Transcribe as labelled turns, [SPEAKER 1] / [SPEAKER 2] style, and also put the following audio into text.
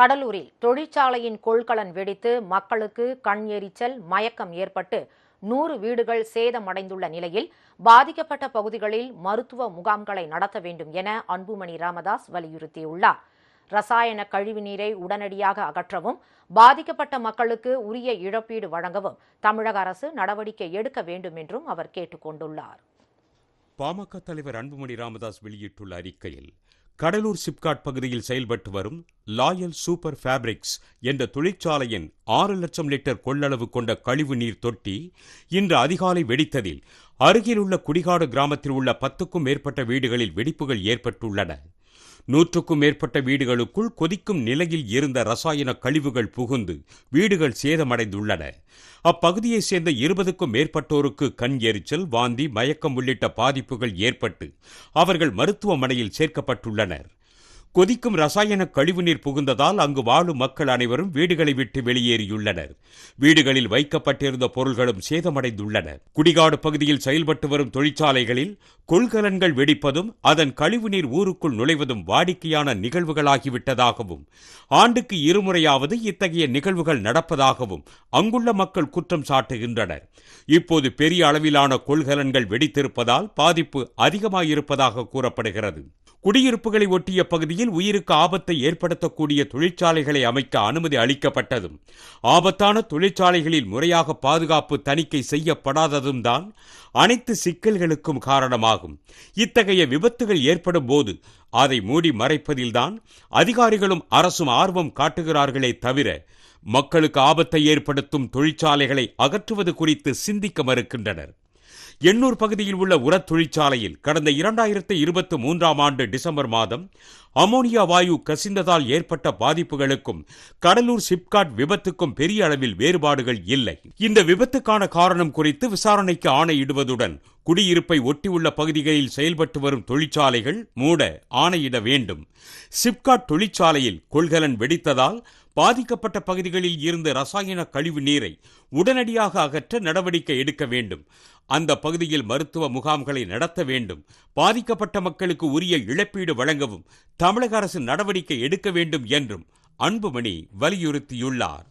[SPEAKER 1] கடலூரில் தொழிற்சாலையின் கொள்கலன் வெடித்து மக்களுக்கு கண் எரிச்சல் மயக்கம் ஏற்பட்டு நூறு வீடுகள் சேதமடைந்துள்ள நிலையில் பாதிக்கப்பட்ட பகுதிகளில் மருத்துவ முகாம்களை நடத்த வேண்டும் என அன்புமணி ராமதாஸ் வலியுறுத்தியுள்ளார். ரசாயன கழிவுநீரை உடனடியாக அகற்றவும் பாதிக்கப்பட்ட மக்களுக்கு உரிய இழப்பீடு வழங்கவும் தமிழக அரசு நடவடிக்கை எடுக்க வேண்டும் என்றும் அவர் கேட்டுக் கொண்டுள்ளார்
[SPEAKER 2] பாமக தலைவர் அன்புமணி ராமதாஸ் வெளியிட்டுள்ள அறிக்கையில் கடலூர் சிப்காட் பகுதியில் செயல்பட்டு வரும் லாயல் சூப்பர் ஃபேப்ரிக்ஸ் என்ற தொழிற்சாலையின் ஆறு லட்சம் லிட்டர் கொள்ளளவு கொண்ட கழிவு நீர் தொட்டி இன்று அதிகாலை வெடித்ததில் அருகிலுள்ள குடிகாடு கிராமத்தில் உள்ள பத்துக்கும் மேற்பட்ட வீடுகளில் வெடிப்புகள் ஏற்பட்டுள்ளன. நூற்றுக்கும் மேற்பட்ட வீடுகளுக்குள் கொதிக்கும் நிலையில் இருந்த ரசாயன கழிவுகள் புகுந்து வீடுகள் சேதமடைந்துள்ளன. அப்பகுதியைச் சேர்ந்த இருபதுக்கும் மேற்பட்டோருக்கு கண் எரிச்சல் வாந்தி மயக்கம் உள்ளிட்ட பாதிப்புகள் ஏற்பட்டு அவர்கள் மருத்துவமனையில் சேர்க்கப்பட்டுள்ளனர். கொதிக்கும் ரசாயன கழிவுநீர் புகுந்ததால் அங்கு வாழும் மக்கள் அனைவரும் வீடுகளை விட்டு வெளியேறியுள்ளனர். வீடுகளில் வைக்கப்பட்டிருந்த பொருள்களும் சேதமடைந்துள்ளன. குடிகாடு பகுதியில் செயல்பட்டு வரும் தொழிற்சாலைகளில் கொள்கலன்கள் வெடிப்பதும் அதன் கழிவுநீர் ஊருக்குள் நுழைவதும் வாடிக்கையான நிகழ்வுகளாகிவிட்டதாகவும் ஆண்டுக்கு இருமுறையாவது இத்தகைய நிகழ்வுகள் நடப்பதாகவும் அங்குள்ள மக்கள் குற்றம் சாட்டுகின்றனர். இப்போது பெரிய அளவிலான கொள்கலன்கள் வெடித்திருப்பதால் பாதிப்பு அதிகமாயிருப்பதாக கூறப்படுகிறது. குடியிருப்புகளை ஒட்டிய பகுதியில் உயிருக்கு ஆபத்தை ஏற்படுத்தக்கூடிய தொழிற்சாலைகளை அமைக்க அனுமதி அளிக்கப்பட்டதும் ஆபத்தான தொழிற்சாலைகளில் முறையாக பாதுகாப்பு தணிக்கை செய்யப்படாததும் தான் அனைத்து சிக்கல்களுக்கும் காரணமாகும். இத்தகைய விபத்துகள் ஏற்படும் போது அதை மூடி மறைப்பதில்தான் அதிகாரிகளும் அரசும் ஆர்வம் காட்டுகிறார்களே தவிர மக்களுக்கு ஆபத்தை ஏற்படுத்தும் தொழிற்சாலைகளை அகற்றுவது குறித்து சிந்திக்க மறுக்கின்றனர். எண்ணூர் பகுதியில் உள்ள உரத் தொழிற்சாலையில் கடந்த இரண்டாயிரத்து இருபத்தி மூன்றாம் ஆண்டு டிசம்பர் மாதம் அமோனியா வாயு கசிந்ததால் ஏற்பட்ட பாதிப்புகளுக்கும் கடலூர் சிப்காட் விபத்துக்கும் பெரிய அளவில் வேறுபாடுகள் இல்லை. இந்த விபத்துக்கான காரணம் குறித்து விசாரணைக்கு ஆணையிடுவதுடன் குடியிருப்பை ஒட்டியுள்ள பகுதிகளில் செயல்பட்டு வரும் தொழிற்சாலைகள் மூட ஆணையிட வேண்டும். சிப்காட் தொழிற்சாலையில் கொள்கலன் வெடித்ததால் பாதிக்கப்பட்ட பகுதிகளில் இருந்த ரசாயன கழிவு நீரை உடனடியாக அகற்ற நடவடிக்கை எடுக்க வேண்டும். அந்த பகுதியில் மருத்துவ முகாம்களை நடத்த வேண்டும். பாதிக்கப்பட்ட மக்களுக்கு உரிய இழப்பீடு வழங்கவும் தமிழக அரசு நடவடிக்கை எடுக்க வேண்டும் என்றும் அன்புமணி வலியுறுத்தியுள்ளார்.